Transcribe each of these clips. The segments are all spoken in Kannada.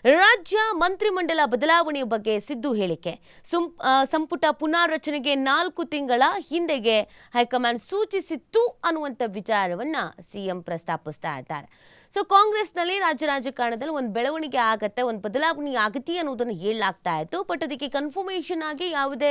ರಾಜ್ಯ ಮಂತ್ರಿಮಂಡಲ ಬದಲಾವಣೆ ಬಗ್ಗೆ ಸಿದ್ದು ಹೇಳಿಕೆ. ಸಂಪುಟ ಪುನಾರಚನೆಗೆ ನಾಲ್ಕು ತಿಂಗಳ ಹಿಂದೆಗೆ ಹೈಕಮಾಂಡ್ ಸೂಚಿಸಿತ್ತು ಅನ್ನುವಂಥ ವಿಚಾರವನ್ನ ಸಿಎಂ ಪ್ರಸ್ತಾಪಿಸ್ತಾ ಇದ್ದಾರೆ. ಸೊ ಕಾಂಗ್ರೆಸ್ನಲ್ಲಿ ರಾಜ್ಯ ರಾಜಕಾರಣದಲ್ಲಿ ಒಂದು ಬೆಳವಣಿಗೆ ಆಗತ್ತೆ, ಒಂದು ಬದಲಾವಣೆ ಆಗತ್ತೆ ಅನ್ನೋದನ್ನು ಹೇಳಲಾಗ್ತಾ ಇತ್ತು. ಬಟ್ ಅದಕ್ಕೆ ಕನ್ಫರ್ಮೇಷನ್ ಆಗಿ ಯಾವುದೇ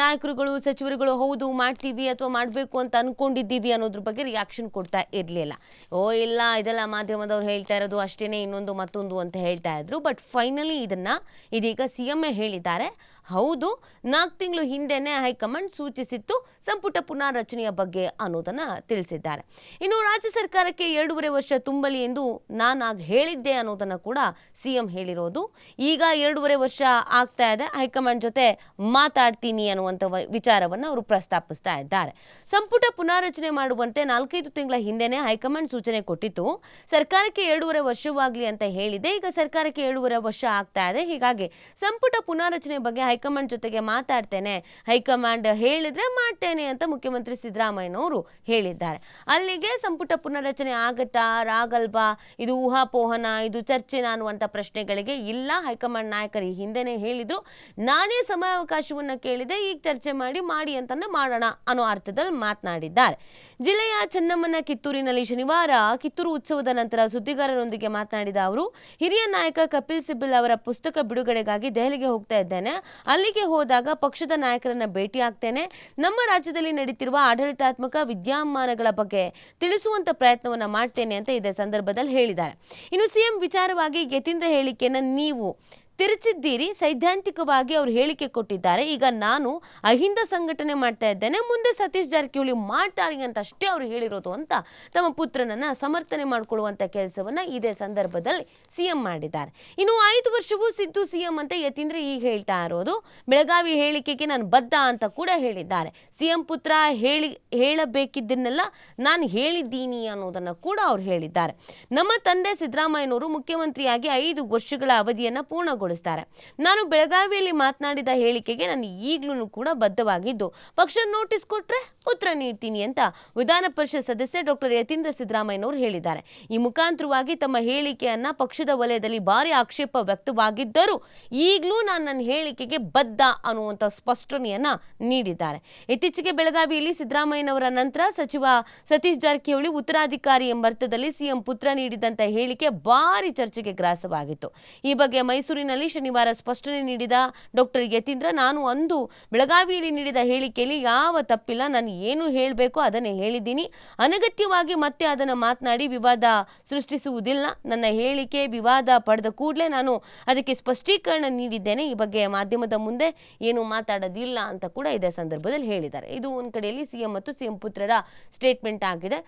ನಾಯಕರುಗಳು, ಸಚಿವರುಗಳು ಹೌದು ಮಾಡ್ತೀವಿ ಅಥವಾ ಮಾಡಬೇಕು ಅಂತ ಅನ್ಕೊಂಡಿದ್ದೀವಿ ಅನ್ನೋದ್ರ ಬಗ್ಗೆ ರಿಯಾಕ್ಷನ್ ಕೊಡ್ತಾ ಇರಲಿಲ್ಲ. ಓ, ಇಲ್ಲ, ಇದೆಲ್ಲ ಮಾಧ್ಯಮದವ್ರು ಹೇಳ್ತಾ ಇರೋದು ಅಷ್ಟೇನೆ, ಇನ್ನೊಂದು ಮತ್ತೊಂದು ಅಂತ ಹೇಳ್ತಾ ಇದ್ರು. ಬಟ್ ಫೈನಲಿ ಇದನ್ನ ಇದೀಗ ಸಿ ಎಂ ಎ ಹೇಳಿದ್ದಾರೆ. ಹೌದು, ನಾಲ್ಕು ತಿಂಗಳು ಹಿಂದೆನೆ ಹೈಕಮಾಂಡ್ ಸೂಚಿಸಿತ್ತು ಸಂಪುಟ ಪುನಾರಚನೆಯ ಬಗ್ಗೆ ಅನ್ನೋದನ್ನ ತಿಳಿಸಿದ್ದಾರೆ. ಇನ್ನು ರಾಜ್ಯ ಸರ್ಕಾರಕ್ಕೆ ಎರಡೂವರೆ ವರ್ಷ ತುಂಬಲಿ ಎಂದು ನಾನು ಆಗ ಹೇಳಿದ್ದೆ ಅನ್ನೋದನ್ನು ಕೂಡ ಸಿಎಂ ಹೇಳಿರೋದು. ಈಗ ಎರಡೂವರೆ ವರ್ಷ ಆಗ್ತಾ ಇದೆ. ಹೈಕಮಾಂಡ್ ಜೊತೆ ಮಾತಾಡ್ತೀನಿ ಅನ್ನುವಂಥ ವಿಚಾರವನ್ನು ಅವರು ಪ್ರಸ್ತಾಪಿಸ್ತಾ ಇದ್ದಾರೆ. ಸಂಪುಟ ಪುನಾರಚನೆ ಮಾಡುವಂತೆ ನಾಲ್ಕೈದು ತಿಂಗಳ ಹಿಂದೆನೇ ಹೈಕಮಾಂಡ್ ಸೂಚನೆ ಕೊಟ್ಟಿತ್ತು. ಸರ್ಕಾರಕ್ಕೆ ಎರಡೂವರೆ ವರ್ಷವಾಗಲಿ ಅಂತ ಹೇಳಿದೆ. ಈಗ ಸರ್ಕಾರಕ್ಕೆ ಎರಡೂವರೆ ವರ್ಷ ಆಗ್ತಾ ಇದೆ. ಹೀಗಾಗಿ ಸಂಪುಟ ಪುನಾರಚನೆ ಬಗ್ಗೆ ಹೈಕಮಾಂಡ್ ಜೊತೆಗೆ ಮಾತಾಡ್ತೇನೆ. ಹೈಕಮಾಂಡ್ ಹೇಳಿದ್ರೆ ಮಾಡ್ತೇನೆ ಅಂತ ಮುಖ್ಯಮಂತ್ರಿ ಸಿದ್ದರಾಮಯ್ಯನವರು ಹೇಳಿದ್ದಾರೆ. ಅಲ್ಲಿಗೆ ಸಂಪುಟ ಪುನಾರಚನೆ ಆಗತ್ತಾ ರಾಗಲ್ವಾ ಇದು ಊಹಾಪೋಹನ, ಇದು ಚರ್ಚೆನ ಅನ್ನುವಂಥ ಪ್ರಶ್ನೆಗಳಿಗೆ ಇಲ್ಲ. ಹೈಕಮಾಂಡ್ ನಾಯಕರು ಈ ಹಿಂದೆನೇ ಹೇಳಿದ್ರು. ನಾನೇ ಸಮಯಾವಕಾಶವನ್ನು ಕೇಳಿದೆ, ಈಗ ಚರ್ಚೆ ಮಾಡಿ ಮಾಡಿ ಅಂತಂದು ಮಾಡೋಣ ಅನ್ನೋ ಅರ್ಥದಲ್ಲಿ ಮಾತನಾಡಿದ್ದಾರೆ. ಜಿಲ್ಲೆಯ ಚೆನ್ನಮ್ಮನ ಕಿತ್ತೂರಿನಲ್ಲಿ ಶನಿವಾರ ಕಿತ್ತೂರು ಉತ್ಸವದ ನಂತರ ಸುದ್ದಿಗಾರರೊಂದಿಗೆ ಮಾತನಾಡಿದ ಅವರು, ಹಿರಿಯ ನಾಯಕ ಕಪಿಲ್ ಸಿಬ್ಬಲ್ ಅವರ ಪುಸ್ತಕ ಬಿಡುಗಡೆಗಾಗಿ ದೆಹಲಿಗೆ ಹೋಗ್ತಾ ಇದ್ದೇನೆ. ಅಲ್ಲಿಗೆ ಹೋದಾಗ ಪಕ್ಷದ ನಾಯಕರನ್ನ ಭೇಟಿ ಆಗ್ತೇನೆ. ನಮ್ಮ ರಾಜ್ಯದಲ್ಲಿ ನಡೀತಿರುವ ಆಡಳಿತಾತ್ಮಕ ವಿದ್ಯಮಾನಗಳ ಬಗ್ಗೆ ತಿಳಿಸುವಂತ ಪ್ರಯತ್ನವನ್ನ ಮಾಡ್ತೇನೆ ಅಂತ ಇದೇ ಸಂದರ್ಭದಲ್ಲಿ ಹೇಳಿದ್ದಾರೆ. ಇನ್ನು ಸಿಎಂ ವಿಚಾರವಾಗಿ ಯತೀಂದ್ರ ಹೇಳಿಕೆಯನ್ನು ನೀವು ತಿರುಚಿದ್ದೀರಿ. ಸೈದ್ಧಾಂತಿಕವಾಗಿ ಅವರು ಹೇಳಿಕೆ ಕೊಟ್ಟಿದ್ದಾರೆ. ಈಗ ನಾನು ಅಹಿಂದ ಸಂಘಟನೆ ಮಾಡ್ತಾ ಇದ್ದೇನೆ. ಮುಂದೆ ಸತೀಶ್ ಜಾರಕಿಹೊಳಿ ಮಾಡ್ತಾರೆ ಅಂತ ಅಷ್ಟೇ ಅವರು ಹೇಳಿರೋದು ಅಂತ ತಮ್ಮ ಪುತ್ರನನ್ನ ಸಮರ್ಥನೆ ಮಾಡಿಕೊಳ್ಳುವಂತ ಕೆಲಸವನ್ನ ಇದೇ ಸಂದರ್ಭದಲ್ಲಿ ಸಿಎಂ ಮಾಡಿದ್ದಾರೆ. ಇನ್ನು ಐದು ವರ್ಷವೂ ಸಿದ್ದು ಸಿಎಂ ಅಂತ ಯತೀಂದ್ರ ಈಗ ಹೇಳ್ತಾ ಇರೋದು. ಬೆಳಗಾವಿ ಹೇಳಿಕೆಗೆ ನಾನು ಬದ್ಧ ಅಂತ ಕೂಡ ಹೇಳಿದ್ದಾರೆ. ಸಿಎಂ ಪುತ್ರ ಹೇಳಿ, ಹೇಳಬೇಕಿದ್ದನ್ನೆಲ್ಲ ನಾನು ಹೇಳಿದ್ದೀನಿ ಅನ್ನೋದನ್ನ ಕೂಡ ಅವ್ರು ಹೇಳಿದ್ದಾರೆ. ನಮ್ಮ ತಂದೆ ಸಿದ್ದರಾಮಯ್ಯನವರು ಮುಖ್ಯಮಂತ್ರಿಯಾಗಿ ಐದು ವರ್ಷಗಳ ಅವಧಿಯನ್ನ ಪೂರ್ಣಗೊಳಿಸ್ತಾರೆ ನಾನು ಬೆಳಗಾವಿಯಲ್ಲಿ ಮಾತನಾಡಿದ ಹೇಳಿಕೆಗೆ ನಾನು ಈಗಲೂ ಕೂಡ ಬದ್ಧವಾಗಿದ್ದು, ಪಕ್ಷ ನೋಟಿಸ್ ಕೊಟ್ರೆ ಉತ್ತರ ನೀಡ್ತೀನಿ ಅಂತ ವಿಧಾನ ಪರಿಷತ್ ಸದಸ್ಯ ಡಾಕ್ಟರ್ ಯತೀಂದ್ರ ಸಿದ್ದರಾಮಯ್ಯನವರು ಹೇಳಿದ್ದಾರೆ. ಈ ಮುಖಾಂತರವಾಗಿ ತಮ್ಮ ಹೇಳಿಕೆಯನ್ನ ಪಕ್ಷದ ವಲಯದಲ್ಲಿ ಭಾರಿ ಆಕ್ಷೇಪ ವ್ಯಕ್ತವಾಗಿದ್ದರೂ ಈಗಲೂ ನಾನು ನನ್ನ ಹೇಳಿಕೆಗೆ ಬದ್ಧ ಅನ್ನುವಂಥ ಸ್ಪಷ್ಟನೆಯನ್ನ ನೀಡಿದ್ದಾರೆ. ಇತ್ತೀಚೆಗೆ ಬೆಳಗಾವಿಯಲ್ಲಿ ಸಿದ್ದರಾಮಯ್ಯನವರ ನಂತರ ಸಚಿವ ಸತೀಶ್ ಜಾರಕಿಹೊಳಿ ಉತ್ತರಾಧಿಕಾರಿ ಎಂಬರ್ಥದಲ್ಲಿ ಸಿಎಂ ಪುತ್ರ ನೀಡಿದಂತ ಹೇಳಿಕೆ ಭಾರಿ ಚರ್ಚೆಗೆ ಗ್ರಾಸವಾಗಿತ್ತು. ಈ ಬಗ್ಗೆ ಮೈಸೂರಿನಲ್ಲಿ ಶನಿವಾರ ಸ್ಪಷ್ಟನೆ ನೀಡಿದ ಡಾಕ್ಟರ್ ಯತೀಂದ್ರ, ನಾನು ಅಂದು ಬೆಳಗಾವಿಯಲ್ಲಿ ನೀಡಿದ ಹೇಳಿಕೆಯಲ್ಲಿ ಯಾವ ತಪ್ಪಿಲ್ಲ, ನಾನು ಏನು ಹೇಳಬೇಕು ಅದನ್ನೇ ಹೇಳಿದ್ದೀನಿ. ಅನಗತ್ಯವಾಗಿ ಮತ್ತೆ ಅದನ್ನು ಮಾತನಾಡಿ ವಿವಾದ ಸೃಷ್ಟಿಸುವುದಿಲ್ಲ. ನನ್ನ ಹೇಳಿಕೆ ವಿವಾದ ಪಡೆದ ಕೂಡಲೇ ನಾನು ಅದಕ್ಕೆ ಸ್ಪಷ್ಟೀಕರಣ ನೀಡಿದ್ದೇನೆ. ಈ ಬಗ್ಗೆ ಮಾಧ್ಯಮದ ಮುಂದೆ ಏನು ಮಾತಾಡೋದಿಲ್ಲ ಅಂತ ಕೂಡ ಇದೇ ಸಂದರ್ಭದಲ್ಲಿ ಹೇಳಿದ್ದಾರೆ. ಇದು ಒಂದು ಕಡೆಯಲ್ಲಿ ಸಿಎಂ ಮತ್ತು ಸಿಎಂ ಪುತ್ರರ ಸ್ಟೇಟ್ಮೆಂಟ್ ಆಗಿದೆ.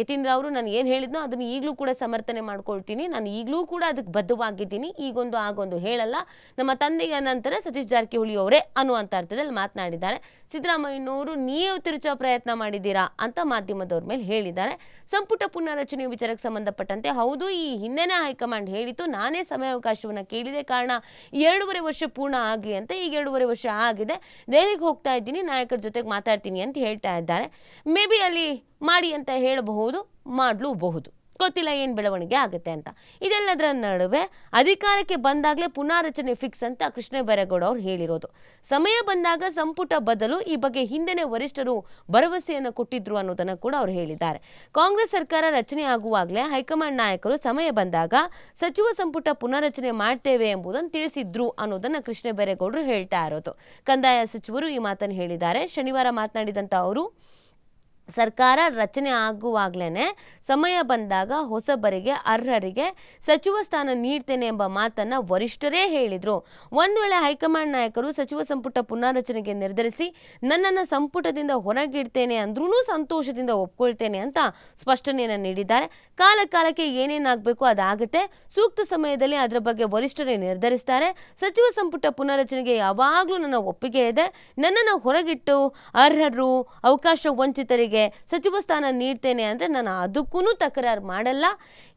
ಯತೀಂದ್ರ ಅವರು, ನಾನು ಏನು ಹೇಳಿದ್ನೋ ಅದನ್ನು ಈಗಲೂ ಕೂಡ ಸಮರ್ಥನೆ ಮಾಡ್ಕೊಳ್ತೀನಿ. ನಾನು ಈಗಲೂ ಕೂಡ ಅದಕ್ಕೆ ಬದ್ಧವಾಗಿದ್ದೀನಿ. ಈಗೊಂದು, ಆಗೊಂದು ಹೇಳಲ್ಲ. ನಮ್ಮ ತಂದೆಯ ನಂತರ ಸತೀಶ್ ಜಾರಕಿಹೊಳಿ ಅವರೇ ಅನ್ನುವಂಥ ಅರ್ಥದಲ್ಲಿ ಮಾತನಾಡಿದ್ದಾರೆ. ಸಿದ್ದರಾಮಯ್ಯನವರು, ನೀವು ತಿರುಚೋ ಪ್ರಯತ್ನ ಮಾಡಿದ್ದೀರಾ? ಅಂತ ಮಾಧ್ಯಮದವ್ರ ಮೇಲೆ ಹೇಳಿದ್ದಾರೆ. ಸಂಪುಟ ಪುನರ್ರಚನೆ ವಿಚಾರಕ್ಕೆ ಸಂಬಂಧಪಟ್ಟಂತೆ, ಹೌದು, ಈ ಹಿಂದೆನೇ ಹೈಕಮಾಂಡ್ ಹೇಳಿತು ನಾನೇ ಸಮಯಾವಕಾಶವನ್ನು ಕೇಳಿದೆ. ಕಾರಣ, ಎರಡೂವರೆ ವರ್ಷ ಪೂರ್ಣ ಆಗಲಿ ಅಂತ ಈಗ ಎರಡೂವರೆ ವರ್ಷ ಆಗಿದೆ. ದೆಹಲಿಗೆ ಹೋಗ್ತಾ ಇದ್ದೀನಿ. ನಾಯಕರ ಜೊತೆಗೆ ಮಾತಾಡ್ತೀನಿ ಅಂತ ಹೇಳ್ತಾ ಇದ್ದಾರೆ. ಮೇ ಬಿ ಅಲ್ಲಿ ಮಾಡಿ ಅಂತ ಹೇಳಬಹುದು, ಮಾಡಲೂಬಹುದು. ಗೊತ್ತಿಲ್ಲ ಏನು ಬೆಳವಣಿಗೆ ಆಗುತ್ತೆ ಅಂತ. ಇದೆಲ್ಲದರ ನಡುವೆ ಅಧಿಕಾರಕ್ಕೆ ಬಂದಾಗಲೇ ಪುನಾರಚನೆ ಫಿಕ್ಸ್ ಅಂತ ಕೃಷ್ಣ ಬೈರೇಗೌಡ ಅವ್ರು ಹೇಳಿರೋದು. ಸಮಯ ಬಂದಾಗ ಸಂಪುಟ ಬದಲು ಈ ಬಗ್ಗೆ ಹಿಂದೆನೆ ವರಿಷ್ಠರು ಭರವಸೆಯನ್ನು ಕೊಟ್ಟಿದ್ರು ಅನ್ನೋದನ್ನು ಕೂಡ ಅವರು ಹೇಳಿದ್ದಾರೆ. ಕಾಂಗ್ರೆಸ್ ಸರ್ಕಾರ ರಚನೆ ಆಗುವಾಗಲೇ ಹೈಕಮಾಂಡ್ ನಾಯಕರು ಸಮಯ ಬಂದಾಗ ಸಚಿವ ಸಂಪುಟ ಪುನಾರಚನೆ ಮಾಡ್ತೇವೆ ಎಂಬುದನ್ನು ತಿಳಿಸಿದ್ರು ಅನ್ನೋದನ್ನು ಕೃಷ್ಣ ಬೈರೇಗೌಡರು ಹೇಳ್ತಾ ಇರೋದು. ಕಂದಾಯ ಸಚಿವರು ಈ ಮಾತನ್ನು ಹೇಳಿದ್ದಾರೆ. ಶನಿವಾರ ಮಾತನಾಡಿದಂತ ಅವರು ಸರ್ಕಾರ ರಚನೆ ಆಗುವಾಗಲೇ ಸಮಯ ಬಂದಾಗ ಹೊಸಬರಿಗೆ, ಅರ್ಹರಿಗೆ ಸಚಿವ ಸ್ಥಾನ ನೀಡ್ತೇನೆ ಎಂಬ ಮಾತನ್ನ ವರಿಷ್ಠರೇ ಹೇಳಿದ್ರು. ಒಂದು ವೇಳೆ ಹೈಕಮಾಂಡ್ ನಾಯಕರು ಸಚಿವ ಸಂಪುಟ ಪುನಾರಚನೆಗೆ ನಿರ್ಧರಿಸಿ ನನ್ನನ್ನು ಸಂಪುಟದಿಂದ ಹೊರಗಿಡ್ತೇನೆ ಅಂದ್ರೂ ಸಂತೋಷದಿಂದ ಒಪ್ಕೊಳ್ತೇನೆ ಅಂತ ಸ್ಪಷ್ಟನೆಯನ್ನು ನೀಡಿದ್ದಾರೆ. ಕಾಲ ಕಾಲಕ್ಕೆ ಏನೇನಾಗಬೇಕು ಅದಾಗುತ್ತೆ. ಸೂಕ್ತ ಸಮಯದಲ್ಲಿ ಅದರ ಬಗ್ಗೆ ವರಿಷ್ಠರೇ ನಿರ್ಧರಿಸ್ತಾರೆ. ಸಚಿವ ಸಂಪುಟ ಪುನಾರಚನೆಗೆ ಯಾವಾಗಲೂ ನನ್ನ ಒಪ್ಪಿಗೆ ಇದೆ. ನನ್ನನ್ನು ಹೊರಗಿಟ್ಟು ಅರ್ಹರು, ಅವಕಾಶ ವಂಚಿತರಿಗೆ ಸಚಿವ ಸ್ಥಾನ ನೀಡ್ತೇನೆ ಅಂದರೆ ನಾನು ಅದಕ್ಕೂ ತಕರಾರು ಮಾಡಲ್ಲ.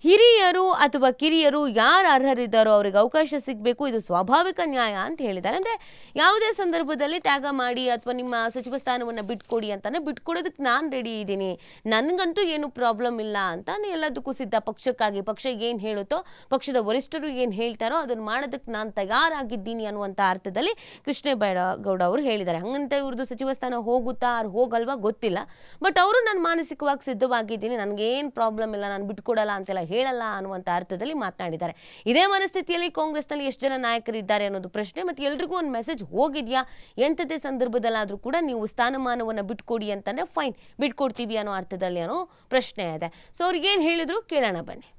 ಹಿರಿಯರು ಅಥವಾ ಕಿರಿಯರು ಯಾರು ಅರ್ಹರಿದ್ದಾರೋ ಅವ್ರಿಗೆ ಅವಕಾಶ ಸಿಗಬೇಕು, ಇದು ಸ್ವಾಭಾವಿಕ ನ್ಯಾಯ ಅಂತ ಹೇಳಿದ್ದಾರೆ. ಅಂದರೆ ಯಾವುದೇ ಸಂದರ್ಭದಲ್ಲಿ ತ್ಯಾಗ ಮಾಡಿ ಅಥವಾ ನಿಮ್ಮ ಸಚಿವ ಸ್ಥಾನವನ್ನು ಬಿಟ್ಕೊಡಿ ಅಂತಾನೆ ಬಿಟ್ಕೊಡೋದಕ್ಕೆ ನಾನು ರೆಡಿ ಇದ್ದೀನಿ. ನನಗಂತೂ ಏನು ಪ್ರಾಬ್ಲಮ್ ಇಲ್ಲ ಅಂತ ಎಲ್ಲದಕ್ಕೂ ಸಿದ್ಧ ಪಕ್ಷಕ್ಕಾಗಿ, ಪಕ್ಷ ಏನು ಹೇಳುತ್ತೋ, ಪಕ್ಷದ ವರಿಷ್ಠರು ಏನು ಹೇಳ್ತಾರೋ ಅದನ್ನು ಮಾಡೋದಕ್ಕೆ ನಾನು ತಯಾರಾಗಿದ್ದೀನಿ ಅನ್ನುವಂಥ ಅರ್ಥದಲ್ಲಿ ಕೃಷ್ಣ ಬೈರಗೌಡ ಅವರು ಹೇಳಿದ್ದಾರೆ. ಹಂಗಂತ ಇವ್ರದ್ದು ಸಚಿವ ಸ್ಥಾನ ಹೋಗುತ್ತಾ ಅವ್ರು ಹೋಗಲ್ವಾ ಗೊತ್ತಿಲ್ಲ. ಬಟ್ ಅವರು ನಾನು ಮಾನಸಿಕವಾಗಿ ಸಿದ್ಧವಾಗಿದ್ದೀನಿ, ನನಗೇನು ಪ್ರಾಬ್ಲಮ್ ಇಲ್ಲ, ನಾನು ಬಿಟ್ಕೊಡಲ್ಲ ಅಂತೆಲ್ಲ ಹೇಳಲ್ಲ ಅನ್ನುವಂಥ ಅರ್ಥದಲ್ಲಿ ಮಾತನಾಡಿದ್ದಾರೆ. ಇದೇ ಮನಸ್ಥಿತಿಯಲ್ಲಿ ಕಾಂಗ್ರೆಸ್ನಲ್ಲಿ ಎಷ್ಟು ಜನ ನಾಯಕರಿದ್ದಾರೆ ಅನ್ನೋದು ಪ್ರಶ್ನೆ, ಮತ್ತು ಎಲ್ರಿಗೂ ಒಂದು ಮೆಸೇಜ್ ಹೋಗಿದೆಯಾ? ಎಂಥದೇ ಸಂದರ್ಭದಲ್ಲಾದರೂ ಕೂಡ ನೀವು ಸ್ಥಾನಮಾನವನ್ನು ಬಿಟ್ಕೊಡಿ ಅಂತಂದರೆ ಫೈನ್ ಬಿಟ್ಕೊಡ್ತೀವಿ ಅನ್ನೋ ಅರ್ಥದಲ್ಲಿ ಅನ್ನೋ ಪ್ರಶ್ನೆ ಇದೆ. ಸೊ ಅವ್ರಿಗೆ ಏನು ಹೇಳಿದ್ರು? ಕೇಳೋಣ ಬನ್ನಿ.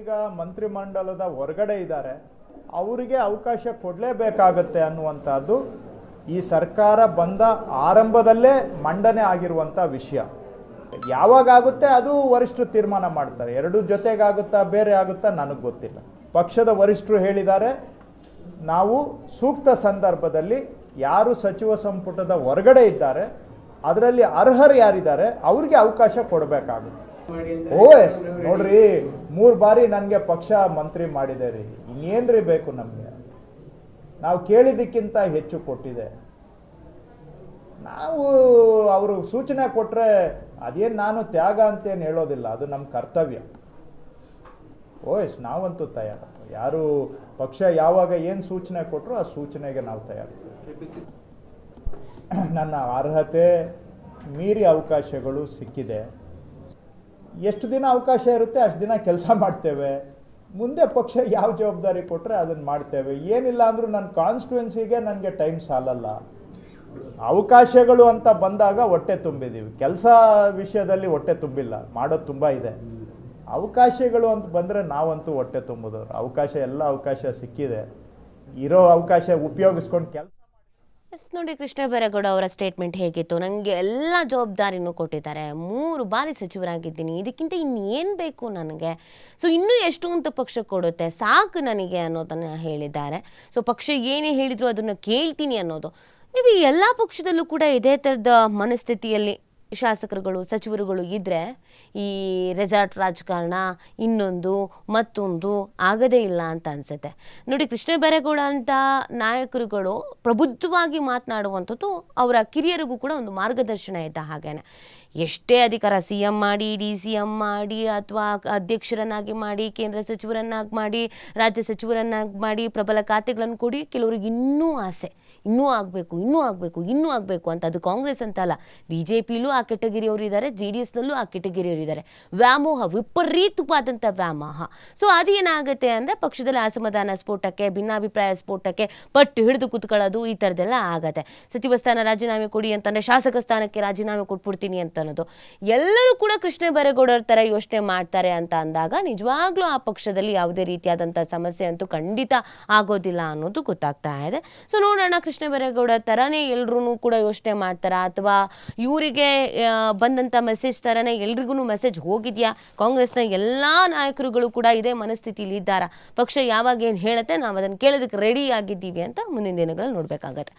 ಈಗ ಮಂತ್ರಿಮಂಡಲದ ಹೊರಗಡೆ ಇದ್ದಾರೆ, ಅವರಿಗೆ ಅವಕಾಶ ಕೊಡಲೇಬೇಕಾಗತ್ತೆ ಅನ್ನುವಂಥದ್ದು ಈ ಸರ್ಕಾರ ಬಂದ ಆರಂಭದಲ್ಲೇ ಮಂಡನೆ ಆಗಿರುವಂಥ ವಿಷಯ. ಯಾವಾಗುತ್ತೆ ಅದು ವರಿಷ್ಠರು ತೀರ್ಮಾನ ಮಾಡ್ತಾರೆ. ಎರಡು ಜೊತೆಗಾಗುತ್ತಾ ಬೇರೆ ಆಗುತ್ತಾ ನನಗೆ ಗೊತ್ತಿಲ್ಲ. ಪಕ್ಷದ ವರಿಷ್ಠರು ಹೇಳಿದ್ದಾರೆ, ನಾವು ಸೂಕ್ತ ಸಂದರ್ಭದಲ್ಲಿ ಯಾರು ಸಚಿವ ಸಂಪುಟದ ಹೊರಗಡೆ ಇದ್ದಾರೆ, ಅದರಲ್ಲಿ ಅರ್ಹರು ಯಾರಿದ್ದಾರೆ, ಅವ್ರಿಗೆ ಅವಕಾಶ ಕೊಡಬೇಕಾಗುತ್ತೆ. ಓ ಎಸ್, ನೋಡ್ರಿ, ಮೂರು ಬಾರಿ ನನಗೆ ಪಕ್ಷ ಮಂತ್ರಿ ಮಾಡಿದೆ ರೀ. ಇನ್ನೇನ್ರಿ ಬೇಕು ನಮಗೆ? ನಾವು ಕೇಳಿದ್ದಕ್ಕಿಂತ ಹೆಚ್ಚು ಕೊಟ್ಟಿದೆ. ನಾವು ಅವರು ಸೂಚನೆ ಕೊಟ್ಟರೆ ಅದೇನು ನಾನು ತ್ಯಾಗ ಅಂತೇನು ಹೇಳೋದಿಲ್ಲ, ಅದು ನಮ್ಮ ಕರ್ತವ್ಯ. ಓಯ್ಸ್ ನಾವಂತೂ ತಯಾರು. ಯಾರು ಪಕ್ಷ ಯಾವಾಗ ಏನು ಸೂಚನೆ ಕೊಟ್ಟರು ಆ ಸೂಚನೆಗೆ ನಾವು ತಯಾರು. ನನ್ನ ಅರ್ಹತೆ, ಮೀರಿ ಅವಕಾಶಗಳು ಸಿಕ್ಕಿದೆ. ಎಷ್ಟು ದಿನ ಅವಕಾಶ ಇರುತ್ತೆ ಅಷ್ಟು ದಿನ ಕೆಲಸ ಮಾಡ್ತೇವೆ. ಮುಂದೆ ಪಕ್ಷ ಯಾವ ಜವಾಬ್ದಾರಿ ಕೊಟ್ಟರೆ ಅದನ್ನು ಮಾಡ್ತೇವೆ. ಏನಿಲ್ಲ ಅಂದರೂ ನನ್ನ ಕಾನ್ಸ್ಟಿಟ್ಯುವೆನ್ಸಿಗೆ ನನಗೆ ಟೈಮ್ ಸಾಲಲ್ಲ. ಅವಕಾಶಗಳು ಅಂತ ಬಂದಾಗ ಹೊಟ್ಟೆ ತುಂಬಿದ್ದೀವಿ ಕೆಲಸ ವಿಷಯದಲ್ಲಿ ಹೊಟ್ಟೆ ತುಂಬಿಲ್ಲ. ಮಾಡೋದು ತುಂಬ ಇದೆ. ಅವಕಾಶಗಳು ಅಂತ ಬಂದರೆ ನಾವಂತೂ ಹೊಟ್ಟೆ ತುಂಬಿದವ್ರು. ಅವಕಾಶ, ಎಲ್ಲ ಅವಕಾಶ ಸಿಕ್ಕಿದೆ. ಇರೋ ಅವಕಾಶ ಉಪಯೋಗಿಸ್ಕೊಂಡು ಕೆಲಸ ಎಸ್, ನೋಡಿ ಕೃಷ್ಣ ಬೈರೇಗೌಡ ಅವರ ಸ್ಟೇಟ್ಮೆಂಟ್ ಹೇಗಿತ್ತು? ನನಗೆ ಎಲ್ಲ ಜವಾಬ್ದಾರಿನೂ ಕೊಟ್ಟಿದ್ದಾರೆ. ಮೂರು ಬಾರಿ ಸಚಿವರಾಗಿದ್ದೀನಿ. ಇದಕ್ಕಿಂತ ಇನ್ನೇನು ಬೇಕು ನನಗೆ? ಸೊ ಇನ್ನೂ ಎಷ್ಟು ಅಂತ ಪಕ್ಷ ಕೊಡುತ್ತೆ? ಸಾಕು ನನಗೆ ಅನ್ನೋದನ್ನು ಹೇಳಿದ್ದಾರೆ. ಸೊ ಪಕ್ಷ ಏನೇ ಹೇಳಿದ್ರು ಅದನ್ನು ಕೇಳ್ತೀನಿ ಅನ್ನೋದು. ಮೇ ಬಿ ಎಲ್ಲ ಪಕ್ಷದಲ್ಲೂ ಕೂಡ ಇದೇ ಥರದ ಮನಸ್ಥಿತಿಯಲ್ಲಿ ಶಾಸಕರುಗಳು, ಸಚಿವರುಗಳು ಇದ್ದರೆ ಈ ರೆಸಾರ್ಟ್ ರಾಜಕಾರಣ ಇನ್ನೊಂದು, ಮತ್ತೊಂದು ಆಗದೇ ಇಲ್ಲ ಅಂತ ಅನಿಸುತ್ತೆ. ನೋಡಿ, ಕೃಷ್ಣ ಬೈರೇಗೌಡ ಅಂತ ನಾಯಕರುಗಳು ಪ್ರಬುದ್ಧವಾಗಿ ಮಾತನಾಡುವಂಥದ್ದು ಅವರ ಕಿರಿಯರಿಗೂ ಕೂಡ ಒಂದು ಮಾರ್ಗದರ್ಶನ ಇದ್ದ ಹಾಗೇನೆ. ಎಷ್ಟೇ ಅಧಿಕಾರ ಸಿ ಎಂ ಮಾಡಿ ಡಿ ಸಿ ಎಂ ಮಾಡಿ, ಅಥವಾ ಅಧ್ಯಕ್ಷರನ್ನಾಗಿ ಮಾಡಿ, ಕೇಂದ್ರ ಸಚಿವರನ್ನಾಗಿ ಮಾಡಿ, ರಾಜ್ಯ ಸಚಿವರನ್ನಾಗಿ ಮಾಡಿ ಪ್ರಬಲ ಖಾತೆಗಳನ್ನು ಕೊಡಿ, ಕೆಲವರಿಗೆ ಇನ್ನೂ ಆಸೆ. ಇನ್ನೂ ಆಗಬೇಕು ಇನ್ನೂ ಆಗಬೇಕು ಇನ್ನೂ ಆಗಬೇಕು ಅಂತ ಅದು ಕಾಂಗ್ರೆಸ್ ಅಂತ ಅಲ್ಲ. ಬಿ ಜೆ ಪಿಲೂ ಆ ಕೆಟಗಿರಿಯವರು ಇದ್ದಾರೆ, ಜೆ ಡಿ ಎಸ್ನಲ್ಲೂ ಆ ಕೆಟಗಿರಿಯವರು ಇದ್ದಾರೆ. ವ್ಯಾಮೋಹ, ವಿಪರೀತವಾದಂಥ ವ್ಯಾಮೋಹ. ಸೊ ಅದೇನಾಗುತ್ತೆ ಅಂದರೆ ಪಕ್ಷದಲ್ಲಿ ಅಸಮಾಧಾನ ಸ್ಫೋಟಕ್ಕೆ, ಭಿನ್ನಾಭಿಪ್ರಾಯ ಸ್ಫೋಟಕ್ಕೆ ಪಟ್ಟು ಹಿಡಿದು ಕೂತ್ಕೊಳ್ಳೋದು ಈ ಥರದ್ದೆಲ್ಲ ಆಗತ್ತೆ. ಸಚಿವ ಸ್ಥಾನ ರಾಜೀನಾಮೆ ಕೊಡಿ ಅಂತಂದರೆ ಶಾಸಕ ಸ್ಥಾನಕ್ಕೆ ರಾಜೀನಾಮೆ ಕೊಟ್ಬಿಡ್ತೀನಿ ಅಂತ ಅನ್ನೋದು. ಎಲ್ಲರೂ ಕೂಡ ಕೃಷ್ಣ ಬೈರೇಗೌಡರ ಥರ ಯೋಚನೆ ಮಾಡ್ತಾರೆ ಅಂತ ಅಂದಾಗ ನಿಜವಾಗ್ಲೂ ಆ ಪಕ್ಷದಲ್ಲಿ ಯಾವುದೇ ರೀತಿಯಾದಂಥ ಸಮಸ್ಯೆ ಅಂತೂ ಖಂಡಿತ ಆಗೋದಿಲ್ಲ ಅನ್ನೋದು ಗೊತ್ತಾಗ್ತಾ ಇದೆ. ಸೊ ನೋಡೋಣ ಕೃಷ್ಣ ಬೈರೇಗೌಡರ ಥರನೇ ಎಲ್ಲರೂ ಕೂಡ ಯೋಚನೆ ಮಾಡ್ತಾರಾ? ಅಥವಾ ಇವರಿಗೆ ಬಂದಂಥ ಮೆಸೇಜ್ ಥರನೇ ಎಲ್ರಿಗೂ ಮೆಸೇಜ್ ಹೋಗಿದೆಯಾ? ಕಾಂಗ್ರೆಸ್ನ ಎಲ್ಲ ನಾಯಕರುಗಳು ಕೂಡ ಇದೇ ಮನಸ್ಥಿತಿಯಲ್ಲಿ ಇದ್ದಾರಾ? ಪಕ್ಷ ಯಾವಾಗ ಏನು ಹೇಳುತ್ತೆ ನಾವು ಅದನ್ನು ಕೇಳೋದಕ್ಕೆ ರೆಡಿ ಆಗಿದ್ದೀವಿ ಅಂತ ಮುಂದಿನ ದಿನಗಳಲ್ಲಿ ನೋಡಬೇಕಾಗತ್ತೆ.